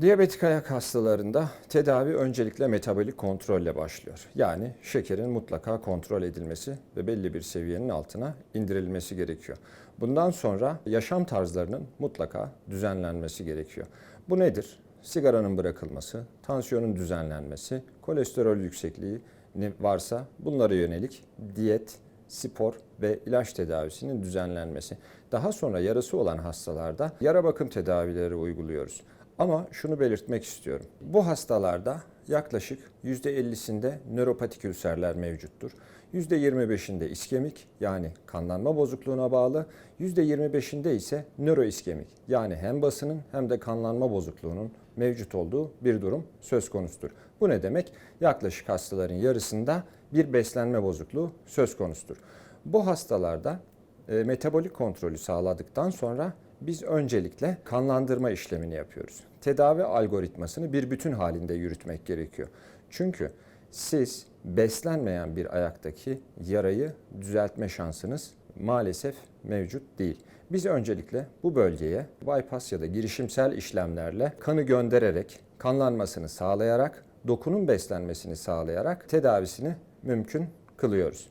Diyabetik ayak hastalarında tedavi öncelikle metabolik kontrolle başlıyor. Yani şekerin mutlaka kontrol edilmesi ve belli bir seviyenin altına indirilmesi gerekiyor. Bundan sonra yaşam tarzlarının mutlaka düzenlenmesi gerekiyor. Bu nedir? Sigaranın bırakılması, tansiyonun düzenlenmesi, kolesterol yüksekliği varsa bunlara yönelik diyet, spor ve ilaç tedavisinin düzenlenmesi. Daha sonra yarası olan hastalarda yara bakım tedavileri uyguluyoruz. Ama şunu belirtmek istiyorum. Bu hastalarda yaklaşık %50'sinde nöropatik ülserler mevcuttur. %25'inde iskemik yani kanlanma bozukluğuna bağlı, %25'inde ise nöroiskemik yani hem basının hem de kanlanma bozukluğunun mevcut olduğu bir durum söz konusudur. Bu ne demek? Yaklaşık hastaların yarısında bir beslenme bozukluğu söz konusudur. Bu hastalarda e, metabolik kontrolü sağladıktan sonra biz öncelikle kanlandırma işlemini yapıyoruz. Tedavi algoritmasını bir bütün halinde yürütmek gerekiyor. Çünkü siz beslenmeyen bir ayaktaki yarayı düzeltme şansınız maalesef mevcut değil. Biz öncelikle bu bölgeye bypass ya da girişimsel işlemlerle kanı göndererek, kanlanmasını sağlayarak, dokunun beslenmesini sağlayarak tedavisini mümkün kılıyoruz.